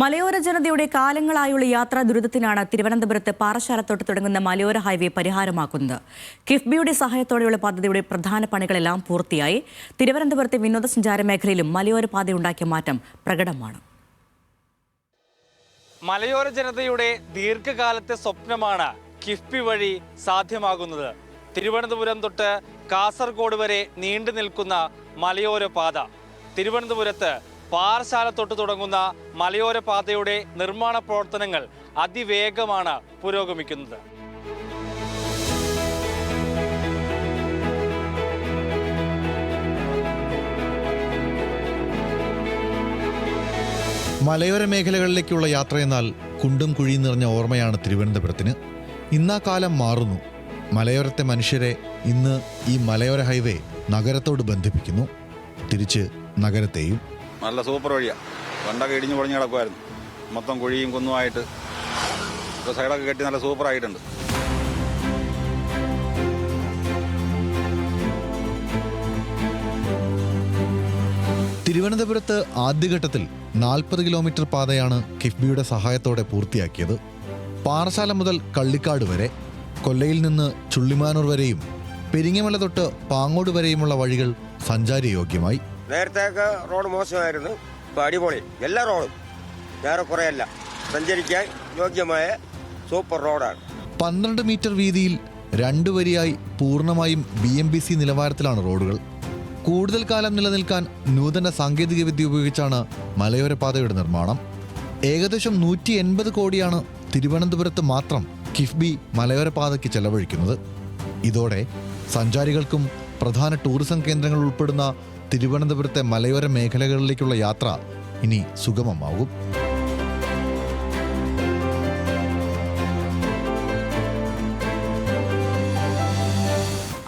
മലയോര ജനതയുടെ കാലങ്ങളായുള്ള യാത്രാ ദുരിതത്തിനാണ് തിരുവനന്തപുരത്ത് പാറശാലത്തോട്ട് തുടങ്ങുന്ന മലയോര ഹൈവേ പരിഹാരമാക്കുന്നത്. കിഫ്ബിയുടെ സഹായത്തോടെയുള്ള പദ്ധതിയുടെ പ്രധാന പണികളെല്ലാം പൂർത്തിയായി. തിരുവനന്തപുരത്തെ വിനോദസഞ്ചാര മേഖലയിലും മലയോര പാതയുണ്ടാക്കിയ മാറ്റം പ്രകടമാണ്. മലയോര ജനതയുടെ ദീർഘകാലത്തെ സ്വപ്നമാണ് കിഫ്ബി വഴി സാധ്യമാകുന്നത്. തിരുവനന്തപുരം തൊട്ട് കാസർഗോഡ് വരെ നീണ്ടു നിൽക്കുന്ന മലയോര പാത. തിരുവനന്തപുരത്ത് പാറശാല തൊട്ട് തുടങ്ങുന്ന മലയോര പാതയുടെ നിർമ്മാണ പ്രവർത്തനങ്ങൾ അതിവേഗമാണ് പുരോഗമിക്കുന്നത്. മലയോര മേഖലകളിലേക്കുള്ള യാത്രയെന്നാൽ കുണ്ടും കുഴിയും നിറഞ്ഞ ഓർമ്മയാണ് തിരുവനന്തപുരത്തിന്. ഇന്നാ കാലം മാറുന്നു. മലയോരത്തെ മനുഷ്യരെ ഇന്ന് ഈ മലയോര ഹൈവേ നഗരത്തോട് ബന്ധിപ്പിക്കുന്നു. തിരിച്ച് നഗരത്തെയും നല്ല സൂപ്പർ വഴിയാ. പണ്ടൊക്കെ ഇടിഞ്ഞു പൊളിഞ്ഞ് കിടക്കുമായിരുന്നു മൊത്തം കുഴിയും കുന്നുമായിട്ട്. ഇപ്പോൾ സൈഡൊക്കെ കെട്ടി നല്ല സൂപ്പർ ആയിട്ടുണ്ട് തിരുവനന്തപുരത്ത് ആദ്യഘട്ടത്തിൽ നാൽപ്പത് കിലോമീറ്റർ പാതയാണ് കിഫ്ബിയുടെ സഹായത്തോടെ പൂർത്തിയാക്കിയത്. പാറശാല മുതൽ കള്ളിക്കാട് വരെ കൊല്ലയിൽ നിന്ന് ചുള്ളിമാനൂർ വരെയും പെരിങ്ങമല തൊട്ട് പാങ്ങോട് വരെയുമുള്ള വഴികൾ സഞ്ചാരയോഗ്യമായി. നേരത്തെയൊക്കെ റോഡ് മോശമായിരുന്നു. ഇപ്പോൾ അടിപൊളി. എല്ലാ റോഡും. വേറെ കുറേയല്ല. സഞ്ചരിക്കാൻ യോഗ്യമായ സൂപ്പർ റോഡാണ്. പന്ത്രണ്ട് മീറ്റർ വീതിയിൽ രണ്ടു വരിയായി പൂർണമായും ബി എം ബി സി നിലവാരത്തിലാണ് റോഡുകൾ. കൂടുതൽ കാലം നിലനിൽക്കാൻ നൂതന സാങ്കേതികവിദ്യ ഉപയോഗിച്ചാണ് മലയോര പാതയുടെ നിർമ്മാണം. ഏകദേശം നൂറ്റി എൺപത് കോടിയാണ് തിരുവനന്തപുരത്ത് മാത്രം കിഫ്ബി മലയോര പാതയ്ക്ക് ചെലവഴിക്കുന്നത്. ഇതോടെ സഞ്ചാരികൾക്കും പ്രധാന ടൂറിസം കേന്ദ്രങ്ങൾ ഉൾപ്പെടുന്ന തിരുവനന്തപുരത്തെ മലയോര മേഖലകളിലേക്കുള്ള യാത്ര ഇനി സുഗമമാകും.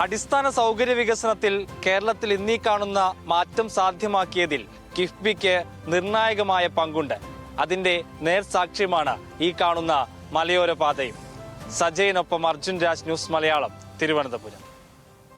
അടിസ്ഥാന സൗകര്യ വികസനത്തിൽ കേരളത്തിൽ ഇന്നീ കാണുന്ന മാറ്റം സാധ്യമാക്കിയതിൽ കിഫ്ബിക്ക് നിർണായകമായ പങ്കുണ്ട്. അതിന്റെ നേർസാക്ഷ്യമാണ് ഈ കാണുന്ന മലയോര പാതയും. സജയനൊപ്പം അർജുൻ രാജ് ന്യൂസ് മലയാളം തിരുവനന്തപുരം.